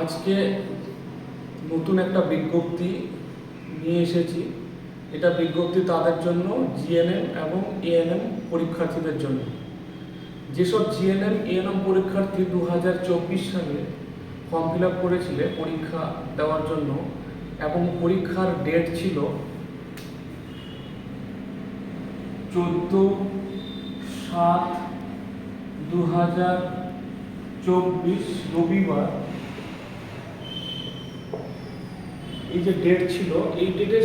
আজকে নতুন একটা বিজ্ঞপ্তি নিয়ে এসেছি। এটা বিজ্ঞপ্তি তাদের জন্য জিএনএম এবং এএনএম পরীক্ষার্থীদের জন্য। যেসব জিএনএম, এএনএম পরীক্ষার্থী দু হাজার চব্বিশ সালে ফর্ম ফিল আপ করেছিলে পরীক্ষা দেওয়ার জন্য এবং পরীক্ষার ডেট ছিল চোদ্দ সাত দু হাজার চব্বিশ রবিবার এই যে ডেট ছিল, এই ডেটে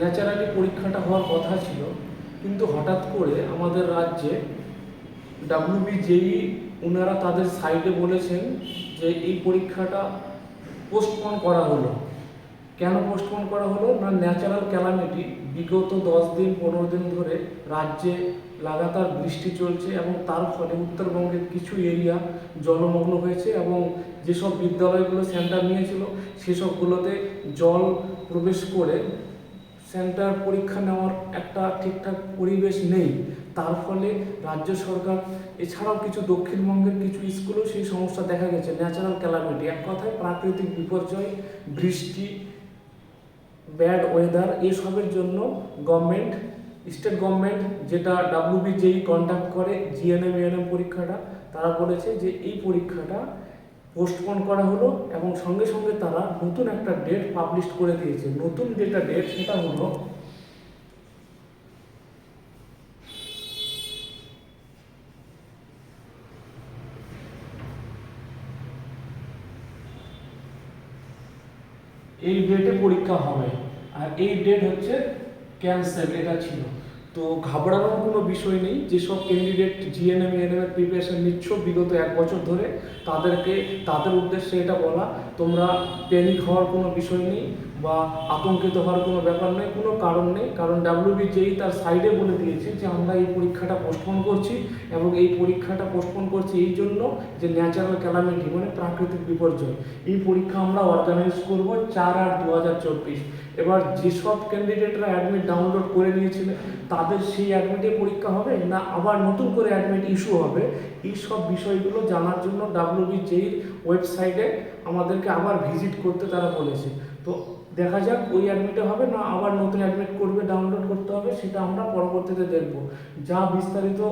ন্যাচারালি পরীক্ষাটা হওয়ার কথা ছিল। কিন্তু হঠাৎ করে আমাদের রাজ্যে ডাব্লিউবিজেই ওনারা তাদের সাইডে বলেছেন যে এই পরীক্ষাটা পোস্টপন করা হলো। কেন পোস্টপোন করা হলো? না ন্যাচারাল ক্যালামিটি বিগত দশ দিন, পনেরো দিন ধরে রাজ্যে লাগাতার বৃষ্টি চলছে এবং তার ফলে উত্তরবঙ্গের কিছু এরিয়া জলমগ্ন হয়েছে এবং যেসব বিদ্যালয়গুলো সেন্টার নিয়েছিল, সেসবগুলোতে জল প্রবেশ করে সেন্টার পরীক্ষা নেওয়ার একটা ঠিকঠাক পরিবেশ নেই। তার ফলে রাজ্য সরকার, এছাড়াও কিছু দক্ষিণবঙ্গের কিছু স্কুলেও সেই সমস্যা দেখা গেছে ন্যাচারাল ক্যালামিটি এক কথায় প্রাকৃতিক বিপর্যয়, বৃষ্টি ব্যাড ওয়েদার, এসবের জন্য গভর্নমেন্ট, স্টেট গভর্নমেন্ট যেটা ডাব্লিউবিজেই কন্ডাক্ট করে জিএনএম এএনএম পরীক্ষাটা, তারা বলেছে যে এই পরীক্ষাটা পোস্টপোন করা হলো এবং সঙ্গে সঙ্গে তারা নতুন একটা ডেট পাবলিশ করে দিয়েছে। নতুন যেটা ডেট সেটা হলো এই ডেটে পরীক্ষা হবে। আর এই ডেট হচ্ছে ক্যান্সেল এটা ছিল। তো ঘাবড়ানোর কোনো বিষয় নেই, যেসব ক্যান্ডিডেট জিএনএম এনএম এর প্রিপারেশন নিচ্ছ বিগত এক বছর ধরে, তাদেরকে, তাদের উদ্দেশ্যে এটা বলা। তোমরা প্যানিক হওয়ার কোনো বিষয় নেই। বা আতঙ্কিত হওয়ার কোনো ব্যাপার নেই কোনো কারণ নেই। কারণ ডাব্লিউবিজেই তার সাইডে বলে দিয়েছে যে, আমরা এই পরীক্ষাটা পোস্টপোন করছি এবং এই পরীক্ষাটা পোস্টপোন করছি এই জন্য যে ন্যাচারাল ক্যালামিটি মানে প্রাকৃতিক বিপর্যয়। এই পরীক্ষা আমরা অর্গানাইজ করব চার আট দু হাজার চব্বিশ। এবার যেসব ক্যান্ডিডেটরা অ্যাডমিট ডাউনলোড করে নিয়েছিলেন তাদের সেই অ্যাডমিটে পরীক্ষা হবে না আবার নতুন করে অ্যাডমিট ইস্যু হবে? এই সব বিষয়গুলো জানার জন্য ডাব্লিউবিজেইর ওয়েবসাইটে আমাদেরকে আবার ভিজিট করতে তারা বলেছে। তো দেখা যাক ওই অ্যাডমিটে হবে না আবার নতুন অ্যাডমিট করবে ডাউনলোড করতে হবে, সেটা আমরা পরবর্তীতে দেখব। যা বিস্তারিত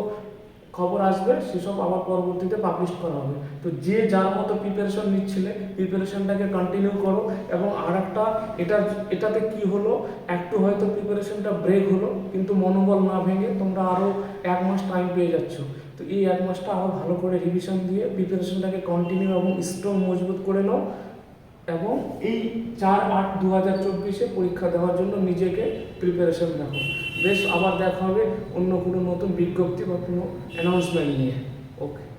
খবর আসবে, সেসব আবার পরবর্তীতে পাবলিশ করা হবে। তো যে যার মতো প্রিপারেশন নিচ্ছিলে প্রিপারেশনটাকে কন্টিনিউ করো এবং আর একটা এটা, এটাতে কি হলো, একটু হয়তো প্রিপারেশনটা ব্রেক হলো, কিন্তু মনোবল না ভেঙে তোমরা আরও এক মাস টাইম পেয়ে যাচ্ছ। তো এই এক মাসটা আরও ভালো করে রিভিশন দিয়ে প্রিপারেশনটাকে কন্টিনিউ এবং স্ট্রং মজবুত করে নাও। এবং এই চার আট দু হাজার চব্বিশে পরীক্ষা দেওয়ার জন্য নিজেকে প্রিপারেশন দেখো। বেশ, আবার দেখা হবে অন্য কোনো নতুন বিজ্ঞপ্তি বা কোনো অ্যানাউন্সমেন্ট নিয়ে। ওকে